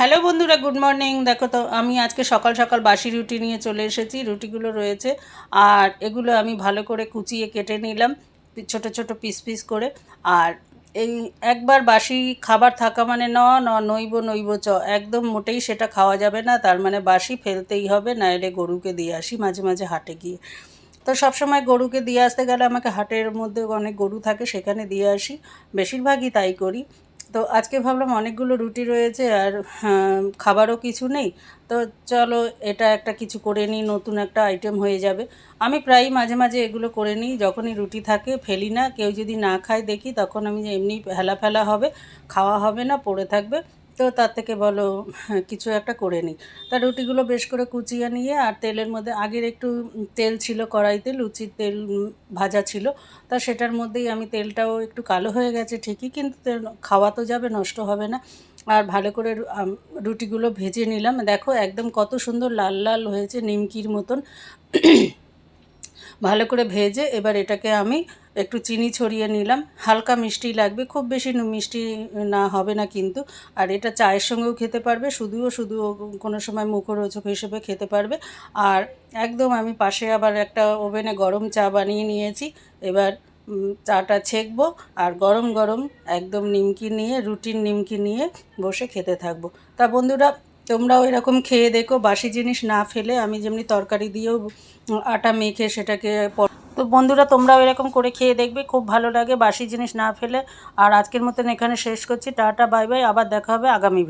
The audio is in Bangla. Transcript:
হ্যালো বন্ধুরা, গুড মর্নিং। দেখো তো, আমি আজকে সকাল সকাল বাসি রুটি নিয়ে চলে এসেছি। রুটিগুলো রয়েছে, আর এগুলো আমি ভালো করে কুচিয়ে কেটে নিলাম, ছোট ছোট পিস পিস করে। আর এই একবার বাসি খাবার থাকা মানে ন নইব নইব চ, একদম মোটেই সেটা খাওয়া যাবে না। তার মানে বাসি ফেলতেই হবে না এলে গরুকে দিয়ে আসি মাঝে মাঝে হাটে গিয়ে। তো সবসময় গরুকে দিয়ে আসতে গেলে আমাকে হাটের মধ্যে অনেক গরু থাকে, সেখানে দিয়ে আসি। বেশিরভাগই তাই করি। তো আজকে ভাবলাম অনেকগুলো রুটি রয়েছে আর হ্যাঁ, খাবারও কিছু নেই। তো চলো এটা একটা কিছু করে নিই নতুন একটা আইটেম হয়ে যাবে। আমি প্রায় মাঝে মাঝে এগুলো করে নিই যখনই রুটি থাকে ফেলি না। কেউ যদি না খায় দেখি তখন আমি এমনি হেলা ফেলা হবে খাওয়া হবে না পড়ে থাকবে। তো তার থেকে বলো হ্যাঁ, কিছু একটা করে নিই। তা রুটিগুলো বেশ করে কুচিয়ে নিয়ে আর তেলের মধ্যে আগের একটু তেল ছিল কড়াইতে লুচির তেল ভাজা ছিল তা সেটার মধ্যেই আমি তেলটাও একটু কালো হয়ে গেছে ঠিকই কিন্তু খাওয়া তো যাবে নষ্ট হবে না। আর ভালো করে রুটিগুলো ভেজে নিলাম। দেখো একদম কত সুন্দর লাল লাল হয়েছে নিমকির মতন। ভালো করে ভেজে এবার এটাকে আমি একটু চিনি ছড়িয়ে নিলাম। হালকা মিষ্টি লাগবে, খুব বেশি মিষ্টি না হবে না কিন্তু। আর এটা চায়ের সঙ্গেও খেতে পারবে, শুধুও শুধু কোনো সময় মুখরোচক হিসেবে খেতে পারবে। আর একদম আমি পাশে আবার একটা ওভেনে গরম চা বানিয়ে নিয়েছি। এবার চাটা ছেঁকবো আর গরম গরম একদম নিমকি নিয়ে, রুটির নিমকি নিয়ে বসে খেতে থাকব। তা বন্ধুরা তোমরাও এরকম খেয়ে দেখো, বাসি জিনিস না ফেলে আমি যেমনি তরকারি দিয়েও আটা মেখে সেটাকে তো বন্ধুরা, তোমরাও এরকম করে খেয়ে দেখবে, খুব ভালো লাগে বাসি জিনিস না ফেলে। আর আজকের মতন এখানে শেষ করছি, টাটা, বাই বাই, আবার দেখা হবে আগামী